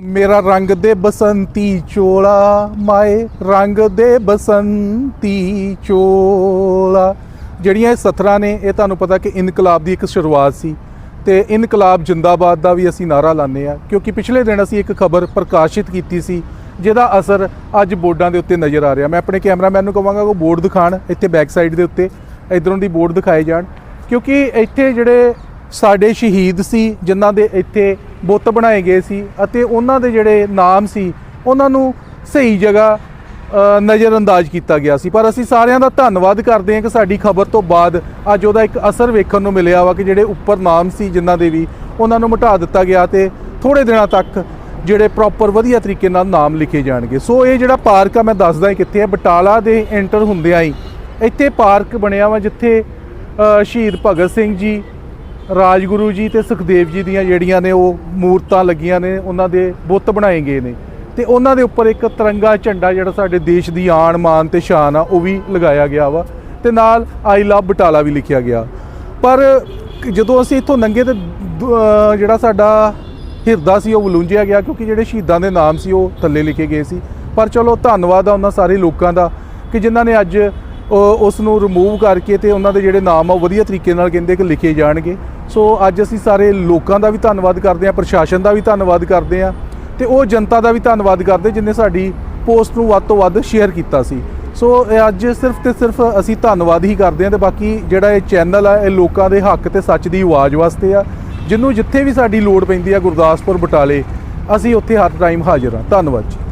ਮੇਰਾ ਰੰਗ ਦੇ ਬਸੰਤੀ ਚੋਲਾ, ਮਾਏ ਰੰਗ ਦੇ ਬਸੰਤੀ ਚੋਲਾ। ਜਿਹੜੀਆਂ ਇਹ ਸਤਰਾਂ ਨੇ, ਇਹ ਤੁਹਾਨੂੰ ਪਤਾ ਕਿ ਇਨਕਲਾਬ ਦੀ ਇੱਕ ਸ਼ੁਰੂਆਤ ਸੀ ਤੇ ਇਨਕਲਾਬ ਜਿੰਦਾਬਾਦ ਦਾ ਵੀ ਅਸੀਂ ਨਾਰਾ ਲਾਉਂਦੇ ਆ ਕਿਉਂਕਿ ਪਿਛਲੇ ਦਿਨ ਅਸੀਂ ਇੱਕ ਖਬਰ ਪ੍ਰਕਾਸ਼ਿਤ ਕੀਤੀ ਸੀ, ਜਿਹਦਾ ਅਸਰ ਅੱਜ ਬੋਰਡਾਂ ਦੇ ਉੱਤੇ ਨਜ਼ਰ ਆ ਰਿਹਾ। ਮੈਂ ਆਪਣੇ ਕੈਮਰਾਮੈਨ ਨੂੰ ਕਹਾਂਗਾ ਉਹ ਬੋਰਡ ਦਿਖਾਣ ਇੱਥੇ ਬੈਕ ਸਾਈਡ ਦੇ ਉੱਤੇ, ਇਧਰੋਂ ਦੀ ਬੋਰਡ ਦਿਖਾਏ ਜਾਣ, ਕਿਉਂਕਿ ਇੱਥੇ ਜਿਹੜੇ ਸਾਡੇ ਸ਼ਹੀਦ ਸੀ, ਜਿਨ੍ਹਾਂ ਦੇ ਇੱਥੇ ਬੁੱਤ ਬਣਾਏ ਗਏ ਸੀ ਅਤੇ ਉਹਨਾਂ ਦੇ ਜਿਹੜੇ ਨਾਮ ਸੀ, ਉਹਨਾਂ ਨੂੰ ਸਹੀ ਜਗ੍ਹਾ ਨਜ਼ਰਅੰਦਾਜ਼ ਕੀਤਾ ਗਿਆ ਸੀ। ਪਰ ਅਸੀਂ ਸਾਰਿਆਂ ਦਾ ਧੰਨਵਾਦ ਕਰਦੇ ਹਾਂ ਕਿ ਸਾਡੀ ਖਬਰ ਤੋਂ ਬਾਅਦ ਅੱਜ ਉਹਦਾ ਇੱਕ ਅਸਰ ਵੇਖਣ ਨੂੰ ਮਿਲਿਆ ਵਾ ਕਿ ਜਿਹੜੇ ਉੱਪਰ ਨਾਮ ਸੀ, ਜਿਨ੍ਹਾਂ ਦੇ ਵੀ ਉਹਨਾਂ ਨੂੰ ਮਿਟਾ ਦਿੱਤਾ ਗਿਆ ਤੇ ਥੋੜੇ ਦਿਨਾਂ ਤੱਕ ਜਿਹੜੇ ਪ੍ਰੋਪਰ ਵਧੀਆ ਤਰੀਕੇ ਨਾਲ ਨਾਮ ਲਿਖੇ ਜਾਣਗੇ। ਸੋ ਇਹ ਜਿਹੜਾ ਪਾਰਕ ਆ, ਮੈਂ ਦੱਸਦਾ ਕਿੱਥੇ ਹੈ ਬਟਾਲਾ ਦੇ ਐਂਟਰ ਹੁੰਦਿਆਂ ਹੀ ਇੱਥੇ ਪਾਰਕ ਬਣਿਆ ਵਾ, ਜਿੱਥੇ ਸ਼ਹੀਦ ਭਗਤ ਸਿੰਘ ਜੀ ਰਾਜਗੁਰੂ ਜੀ ਤੇ ਸੁਖਦੇਵ ਜੀ ਦੀਆਂ ਜਿਹੜੀਆਂ ਨੇ ਉਹ ਮੂਰਤਾਂ ਲੱਗੀਆਂ ਨੇ, ਉਹਨਾਂ ਦੇ ਬੁੱਤ ਬਣਾਏ ਗਏ ਨੇ। ਤੇ ਉਹਨਾਂ ਦੇ ਉੱਪਰ ਇੱਕ ਤਿਰੰਗਾ ਝੰਡਾ ਜਿਹੜਾ ਸਾਡੇ ਦੇਸ਼ ਦੀ ਆਣ ਮਾਨ ਤੇ ਸ਼ਾਨ ਆ, ਉਹ ਵੀ ਲਗਾਇਆ ਗਿਆ ਵਾ। ਤੇ ਨਾਲ ਆਈ ਲਵ ਬਟਾਲਾ ਵੀ ਲਿਖਿਆ ਗਿਆ। ਪਰ ਜਦੋਂ ਅਸੀਂ ਇੱਥੋਂ ਲੰਘੇ ਤੇ ਦੁ- ਜਿਹੜਾ ਸਾਡਾ ਹਿਰਦਾ ਸੀ, ਉਹ ਵਲੂੰਝਿਆ ਗਿਆ ਕਿਉਂਕਿ ਜਿਹੜੇ ਸ਼ਹੀਦਾਂ ਦੇ ਨਾਮ ਸੀ, ਉਹ ਥੱਲੇ ਲਿਖੇ ਗਏ ਸੀ। ਪਰ ਚਲੋ, ਧੰਨਵਾਦ ਆ ਉਹਨਾਂ ਸਾਰੇ ਲੋਕਾਂ ਦਾ ਕਿ ਜਿਨ੍ਹਾਂ ਨੇ ਅੱਜ ਉਸ ਨੂੰ ਰਿਮੂਵ ਕਰਕੇ ਤੇ ਉਹਨਾਂ ਦੇ ਜਿਹੜੇ ਨਾਮ ਆ, ਉਹ ਵਧੀਆ ਤਰੀਕੇ ਨਾਲ ਕਹਿੰਦੇ ਕਿ ਲਿਖੇ ਜਾਣਗੇ। ਸੋ ਅੱਜ ਅਸੀਂ ਸਾਰੇ ਲੋਕਾਂ ਦਾ ਵੀ ਧੰਨਵਾਦ ਕਰਦੇ ਹਾਂ, ਪ੍ਰਸ਼ਾਸਨ ਦਾ ਵੀ ਧੰਨਵਾਦ ਕਰਦੇ ਹਾਂ ਤੇ ਉਹ ਜਨਤਾ ਦਾ ਵੀ ਧੰਨਵਾਦ ਕਰਦੇ ਜਿਨ੍ਹਾਂ ਸਾਡੀ ਪੋਸਟ ਨੂੰ ਵੱਧ ਤੋਂ ਵੱਧ ਸ਼ੇਅਰ ਕੀਤਾ ਸੀ। ਸੋ ਇਹ ਅੱਜ ਸਿਰਫ ਤੇ ਸਿਰਫ ਅਸੀਂ ਧੰਨਵਾਦ ਹੀ ਕਰਦੇ ਹਾਂ ਤੇ ਬਾਕੀ ਜਿਹੜਾ ਇਹ ਚੈਨਲ ਆ, ਇਹ ਲੋਕਾਂ ਦੇ ਹੱਕ ਤੇ ਸੱਚ ਦੀ ਆਵਾਜ਼ ਵਾਸਤੇ ਆ ਜਿਹਨੂੰ ਜਿੱਥੇ ਵੀ ਸਾਡੀ ਲੋੜ ਪੈਂਦੀ ਆ ਗੁਰਦਾਸਪੁਰ, ਬਟਾਲੇ, ਅਸੀਂ ਉੱਥੇ ਹਰ ਟਾਈਮ ਹਾਜ਼ਰ ਹਾਂ। ਧੰਨਵਾਦ ਜੀ।